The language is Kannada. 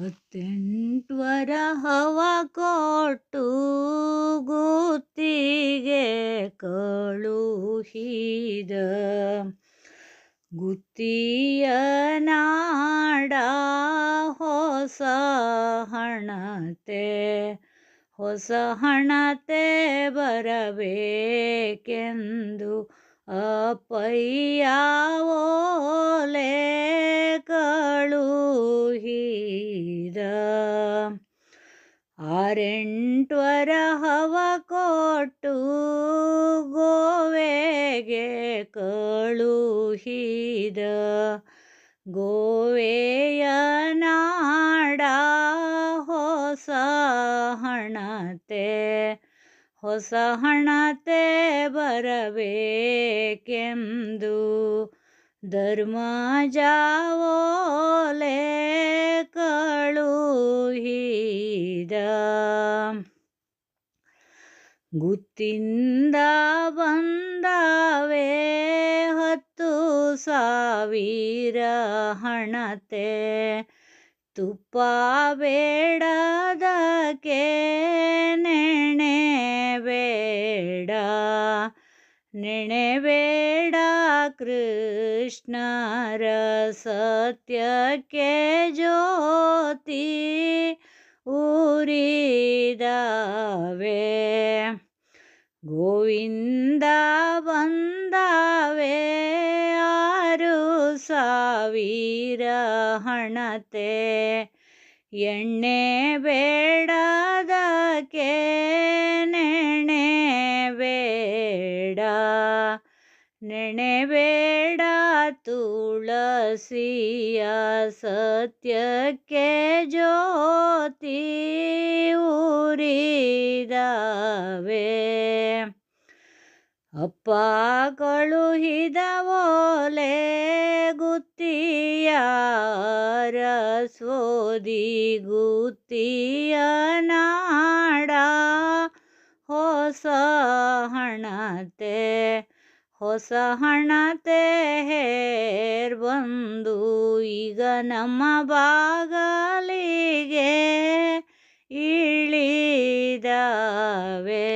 ಹತ್ತೆಂಟ್ವರ ಹವ ಕೊಟ್ಟು ಗುತ್ತಿಗೆ ಕಳುಹಿದ. ಗುತ್ತಿಯ ನಾಡ ಹೊಸ ಹಣತೆ ಹೊಸ ಹಣತೆ ಬರಬೇಕೆಂದು ಅಪ್ಪಯ್ಯ ಓಲೆ ಕಳುಹಿದ ಆರೆಂಟ್ವರ ಹವ ಕೊಟ್ಟು ಗೋವೆಗೆ ಕಳುಹಿದ. ಗೋವೆಯ ನಾಡ ಹೊಸ ಹಣತೆ ಹೊಸ ಹಣತೆ ಬರಬೇಕೆಂದು ಧರ್ಮಜಾವೋಲೆ ಕಳುಹಿದ ಗುತ್ತಿಂದ ಬಂದವೆ ಹತ್ತು ಸಾವಿರ ಹಣತೆ. ತುಪ್ಪ ಬೇಡದಕ್ಕೆ ನೆಣೆ ಬೇಡ. ನೆಣೆ ಬೇಡ ಕೃಷ್ಣರ ಸತ್ಯಕ್ಕೆ ಜ್ಯೋತಿ. ಊರಿದವೆ. ಗೋವಿಂದ ಬಂದಾವೆ. ಆರು ಸಾವಿರ ಹಣತೆ. ಎಣ್ಣೆ ಬೇಡದಕ್ಕೆ ನೆಣೆ ಬೇಡ ತುಳಸಿಯ ಸತ್ಯಕ್ಕೆ ಜ್ಯೋತಿ ಊರಿದವೆ ಅಪ್ಪ ಕಳುಹಿದ ಓಲೆ ಗುತ್ತಿಯ ರಸೋದಿ ಗುತ್ತಿಯ ನಾಡ ಹೊಸ ಹಣತೆ ಹೊಸ ಹಣತೆ ಹೇರ್ ಬಂದು ಈಗ ನಮ್ಮ ಬಾಗಲಿಗೆ ಇಳಿದವೆ.